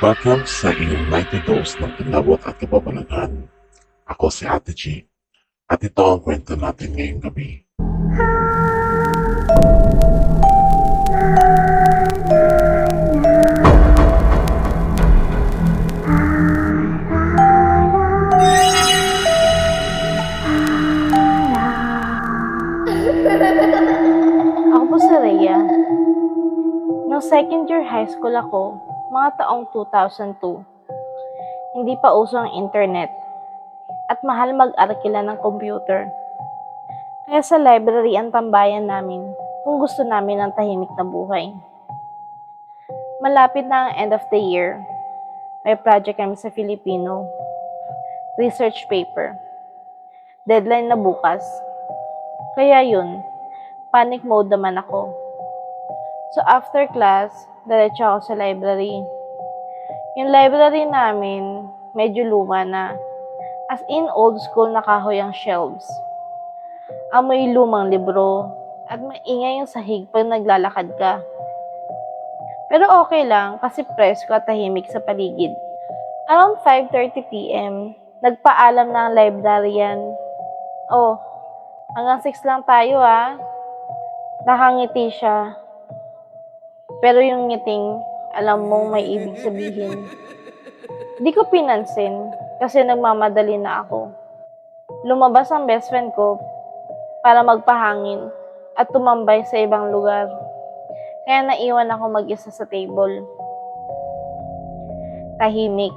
Welcome sa inyong nightly dose ng kinabot at kababalaghan. Ako si Ate G. At ito ang kwento natin ngayong gabi. Ako po si Rhea. Nung second year high school ako, mga taong 2002, hindi pa uso ang internet at mahal mag-arkila ng computer. Kaya sa library ang tambayan namin kung gusto namin ng tahimik na buhay. Malapit na ang end of the year. May project kami sa Filipino. Research paper. Deadline na bukas. Kaya yun, panic mode naman ako. So after class, diretso ako sa library. Yung library namin, medyo luma na. As in old school na kahoy ang shelves. Amoy lumang libro at maingay yung sahig pag naglalakad ka. Pero okay lang kasi presko at tahimik sa paligid. Around 5.30pm, nagpaalam na ang librarian. Oh, hanggang 6 lang tayo ah. Nakangiti siya. Pero yung ngiting, alam mong may ibig sabihin. Di ko pinansin kasi nagmamadali na ako. Lumabas ang best friend ko para magpahangin at tumambay sa ibang lugar. Kaya naiwan ako mag-isa sa table. Tahimik.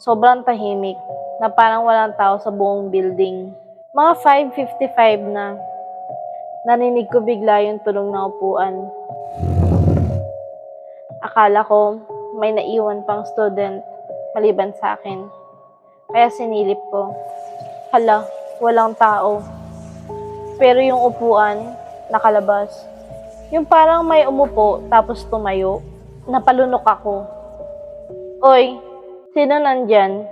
Sobrang tahimik na parang walang tao sa buong building. Mga 5.55 na, narinig ko bigla yung tulong na upuan. Akala ko may naiwan pang student maliban sa akin. Kaya sinilip ko. Hala, walang tao. Pero yung upuan, nakalabas. Yung parang may umupo tapos tumayo, napalunok ako. Oy, sino nandyan?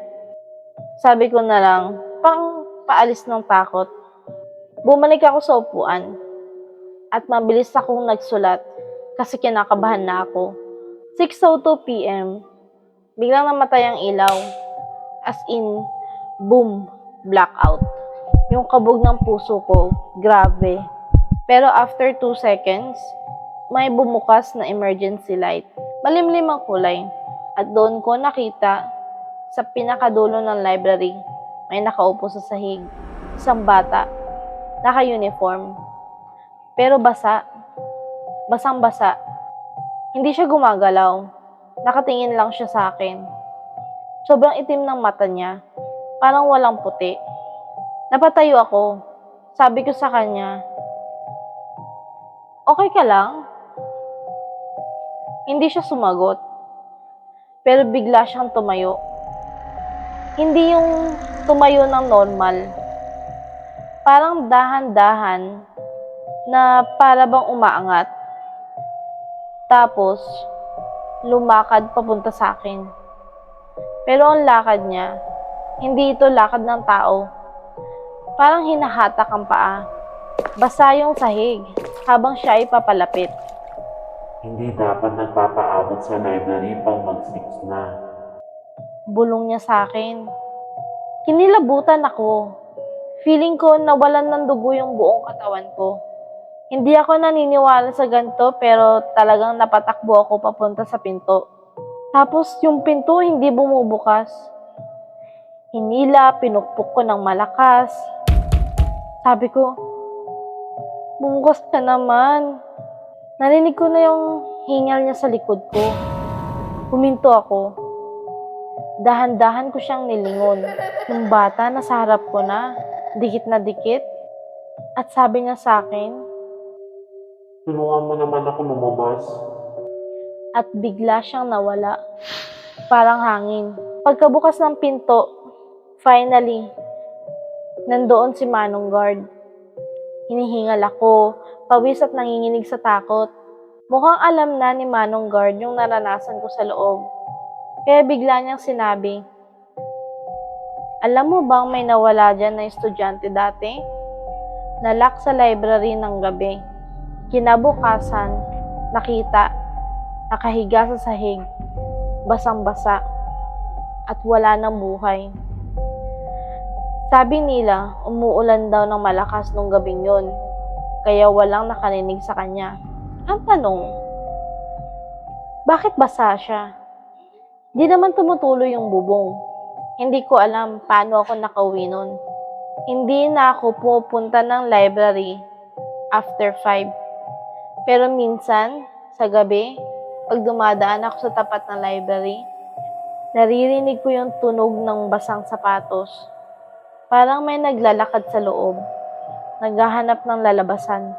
Sabi ko na lang, pang paalis ng takot. Bumalik ako sa upuan at mabilis akong nagsulat kasi kinakabahan na ako. 6.02 p.m. Biglang namatay ang ilaw. As in, boom, blackout. Yung kabog ng puso ko, grabe. Pero after 2 seconds, may bumukas na emergency light. Malimlim ang kulay. At doon ko nakita sa pinakadulo ng library, may nakaupo sa sahig. Isang bata, naka-uniform. Pero basa. Basang-basa. Hindi siya gumagalaw. Nakatingin lang siya sa akin. Sobrang itim ng mata niya. Parang walang puti. Napatayo ako. Sabi ko sa kanya, Okay ka lang? Hindi siya sumagot. Pero bigla siyang tumayo. Hindi yung tumayo ng normal. Parang dahan-dahan na para bang umaangat. Tapos, lumakad papunta sa akin. Pero ang lakad niya, hindi ito lakad ng tao. Parang hinahatak ang paa. Basa yung sahig habang siya ay papalapit. Hindi dapat nagpapaabot sa library pang mag-6 na. Bulong niya sa akin. Kinilabutan ako. Feeling ko nawalan ng dugo yung buong katawan ko. Hindi ako naniniwala sa ganito pero talagang napatakbo ako papunta sa pinto. Tapos yung pinto hindi bumubukas. Hinila, pinukpok ko ng malakas. Sabi ko, bumukas ka naman. Narinig ko na yung hingal niya sa likod ko. Huminto ako. Dahan-dahan ko siyang nilingon. Yung bata nasa harap ko na, dikit na dikit. At sabi niya sa akin, Tulungan mo naman ako lumabas. at bigla siyang nawala. Parang hangin. Pagkabukas ng pinto, finally, nandoon si Manong Guard. Hinihingal ako, pawis at nanginginig sa takot. Mukhang alam na ni Manong Guard yung naranasan ko sa loob. Kaya bigla niyang sinabi, Alam mo bang may nawala dyan na estudyante dati? Nalak sa library ng gabi. Kinabukasan, nakita, nakahiga sa sahig, basang-basa, at wala ng buhay. Sabi nila, umuulan daw ng malakas nung gabing yun, kaya walang nakarinig sa kanya. Ang tanong, bakit basa siya? Di naman tumutuloy yung bubong. Hindi ko alam paano ako nakauwi nun. Hindi na ako pupunta ng library after 5. Pero minsan, sa gabi, pag dumadaan ako sa tapat ng library, naririnig ko yung tunog ng basang sapatos. Parang may naglalakad sa loob, naghahanap ng lalabasan.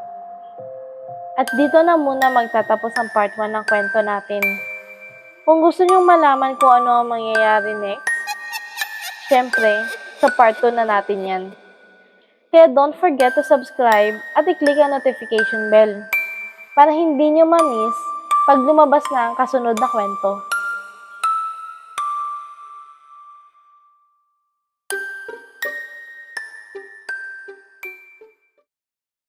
At dito na muna magtatapos ang part 1 ng kwento natin. Kung gusto niyong malaman kung ano ang mangyayari next, syempre, sa part 2 na natin yan. Kaya don't forget to subscribe at i-click ang notification bell para hindi niyo ma-miss pag lumabas na ang kasunod na kwento.